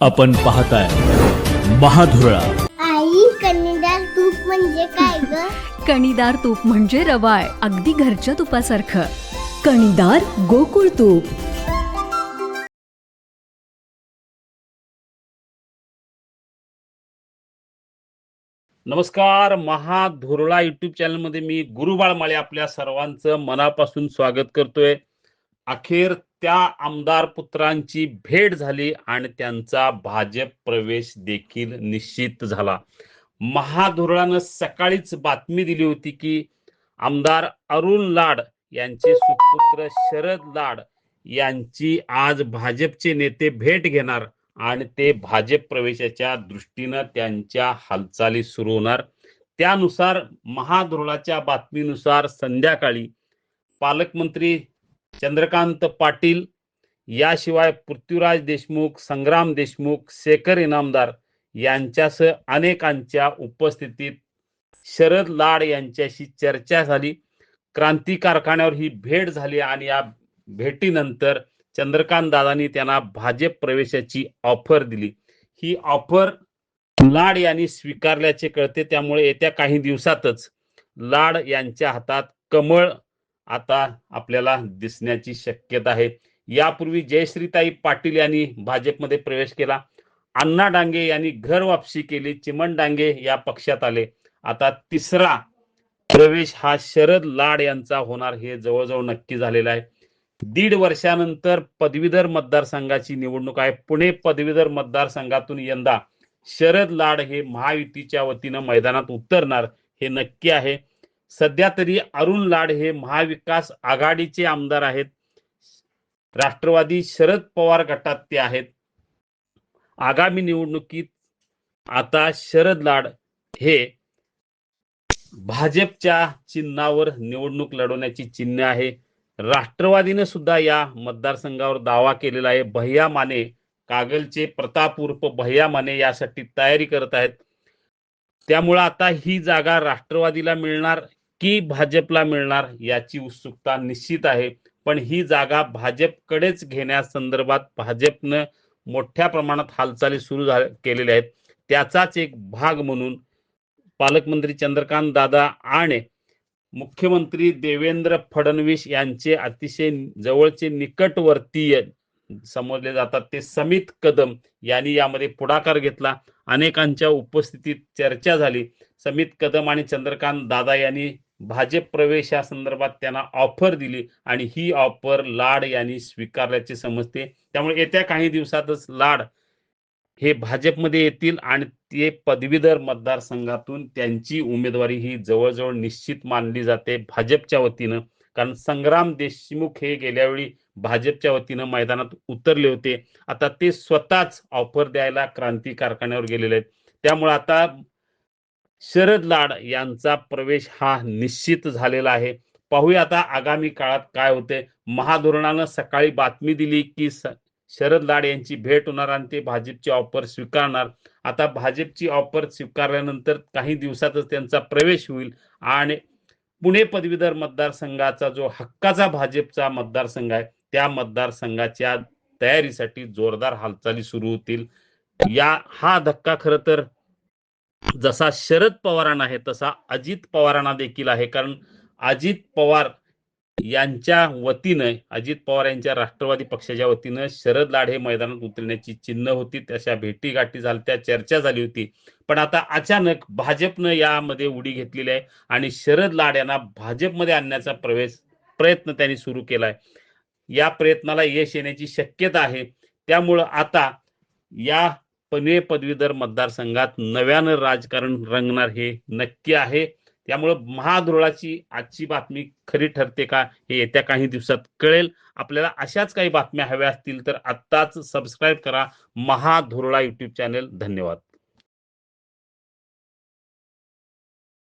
आपण पाहताय महाधुरळा. आई कन्नडार तूप म्हणजे काय ग? कणीदार तूप म्हणजे रवाळ अगदी घरच्या तुपासारखं. कणीदार गोकुळ तूप. नमस्कार महाधुरळा युट्यूब चॅनलमध्ये मी गुरुबाळ माळे आपल्या सर्वांचं मनापासून स्वागत करतोय. अखेर त्या आमदार पुत्रांची भेट झाली आणि त्यांचा भाजप प्रवेश देखील निश्चित झाला. महाधुरळानं सकाळीच बातमी दिली होती की आमदार अरुण लाड यांचे सुपुत्र शरद लाड यांची आज भाजपचे नेते भेट घेणार आणि ते भाजप प्रवेशाच्या दृष्टीनं त्यांच्या हालचाली सुरू होणार. त्यानुसार महाधुरळाच्या बातमीनुसार संध्याकाळी पालकमंत्री चंद्रकांत पाटील याशिवाय पृथ्वीराज देशमुख संग्राम देशमुख शेखर इनामदार यांच्यासह अनेकांच्या उपस्थितीत शरद लाड यांच्याशी चर्चा झाली. क्रांती कारखान्यावर ही भेट झाली आणि या भेटीनंतर चंद्रकांत दादांनी त्यांना भाजप प्रवेशाची ऑफर दिली. ही ऑफर लाड यांनी स्वीकारल्याचे कळते. त्यामुळे येत्या काही दिवसातच लाड यांच्या हातात कमळ आता आपल्याला दिसण्याची शक्यता आहे. यापूर्वी जयश्रीताई पाटील यांनी भाजपमध्ये प्रवेश केला. अण्णा डांगे यांनी घर वापसी केली. चिमण डांगे या पक्षात आले. आता तिसरा प्रवेश हा शरद लाड यांचा होणार. हे जवळजवळ नक्की झालेला आहे. दीड वर्षानंतर पदवीधर मतदारसंघाची निवडणूक आहे. पुणे पदवीधर मतदारसंघातून यंदा शरद लाड हे महायुतीच्या वतीनं मैदानात उतरणार हे नक्की आहे. सध्या तरी अरुण लाड हे महाविकास आघाडीचे आमदार आहेत. राष्ट्रवादी शरद पवार गटात ते आहेत. आगामी निवडणुकीत आता शरद लाड हे भाजपच्या चिन्हावर निवडणूक लढवण्याची चिन्ह आहे. राष्ट्रवादीने सुद्धा या मतदारसंघावर दावा केलेला आहे. भैया माने कागलचे प्रताप उर्फ भैया माने यासाठी तयारी करत आहेत. त्यामुळं आता ही जागा राष्ट्रवादीला मिळणार की भाजपला मिळणार याची उत्सुकता निश्चित आहे. पण ही जागा भाजपकडेच घेण्यासंदर्भात भाजपनं मोठ्या प्रमाणात हालचाली सुरू केलेल्या आहेत. त्याचाच एक भाग म्हणून पालकमंत्री चंद्रकांत दादा आणि मुख्यमंत्री देवेंद्र फडणवीस यांचे अतिशय जवळचे निकटवर्तीय समजले जातात. ते समित कदम यांनी यामध्ये पुढाकार घेतला. अनेकांच्या उपस्थितीत चर्चा झाली. समित कदम आणि चंद्रकांत दादा यांनी भाजप प्रवेशासंदर्भात त्यांना ऑफर दिली आणि ही ऑफर लाड यांनी स्वीकारल्याचे समजते. त्यामुळे येत्या काही दिवसातच लाड हे भाजपमध्ये येतील आणि ते पदवीधर मतदारसंघातून त्यांची उमेदवारी ही जवळजवळ निश्चित मानली जाते भाजपच्या वतीनं. कारण संग्राम देशमुख हे गेल्यावेळी भाजपच्या वतीनं मैदानात उतरले होते. आता ते स्वतःच ऑफर द्यायला क्रांती कारखान्यावर गेलेले आहेत. त्यामुळे आता शरद लाड यांचा प्रवेश हा निश्चित झालेला आहे. पाहूया आता आगामी काळात काय होते. महाधोरणानं सकाळी बातमी दिली की शरद लाड यांची भेट होणार आणि ते भाजपची ऑफर स्वीकारणार. आता भाजपची ऑफर स्वीकारल्यानंतर काही दिवसातच त्यांचा प्रवेश होईल आणि पुणे पदवीधर मतदारसंघाचा जो हक्काचा भाजपचा मतदारसंघ आहे त्या मतदारसंघाच्या तयारीसाठी जोरदार हालचाली सुरू होतील. या हा धक्का खर तर जसा शरद पवारांना आहे तसा अजित पवारांना देखील आहे. कारण अजित पवार यांच्या वतीनं अजित पवार यांच्या राष्ट्रवादी पक्षाच्या वतीनं शरद लाड हे मैदानात उतरण्याची चिन्ह होती. तशा भेटीगाठी झाल्या चर्चा झाली होती. पण आता अचानक भाजपनं यामध्ये उडी घेतलेली आहे आणि शरद लाड यांना भाजपमध्ये आणण्याचा प्रवेश प्रयत्न त्यांनी सुरू केलाय. या प्रयत्नाला यश येण्याची शक्यता आहे. त्यामुळं आता या पनवे पदवीधर मतदारसंघात नव्यानं राजकारण रंगणार हे नक्की आहे. त्यामुळं महाधुरळाची आजची बातमी खरी ठरते का हे येत्या काही दिवसात कळेल. आपल्याला अशाच काही बातम्या हव्या असतील तर आत्ताच सबस्क्राईब करा. महाधुरळा युट्यूब चॅनल धन्यवाद.